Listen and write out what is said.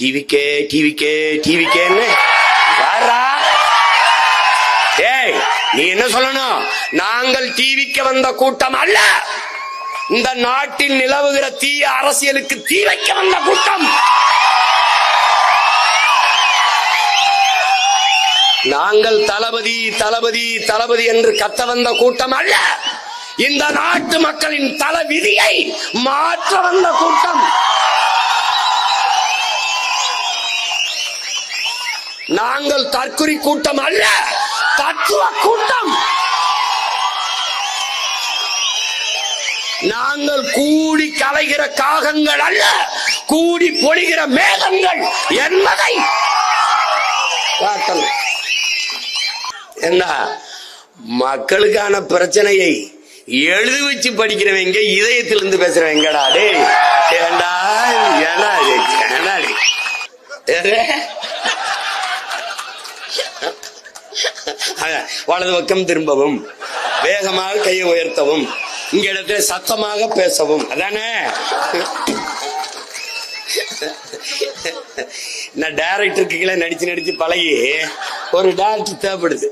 டிவிக்கே டிவிக்கே டிவிக்கேன்னு வாரா ஏய் நீ என்ன சொல்லணும்? நாங்கள் டிவிக்கு வந்த கூட்டம் அல்ல. இந்த நாட்டில் நிலவுகிற தீய அரசியலுக்கு தீ வைக்க வந்த கூட்டம். நாங்கள் தளபதி தளபதி தளபதி என்று கத்த வந்த கூட்டம் அல்ல. இந்த நாட்டு மக்களின் தலை விதியை மாற்ற வந்த கூட்டம். நாங்கள் தற்குறி கூட்டம் அல்ல தத்துவ கூட்டம். நாங்கள் கூடி கலைகிற காகங்கள் அல்ல கூடி பொழிகிற மேகங்கள் என்பதை காட்டணும். என்ன மக்களுக்கான பிரச்சனையை எழுதி வச்சு படிக்கிறவங்க இதயத்திலிருந்து பேசுறவங்கடா டேய். ஏண்டா ஏண்டா வலது பக்கம் திரும்பவும். வேகமாக கையை உயர்த்தவும். இங்க இடத்துல சத்தமாக பேசவும். அதானே? நான் டேரக்டருக்கு கீழே நடிச்சு நடிச்சு பழகி ஒரு டேரக்டர் தேவைப்படுது.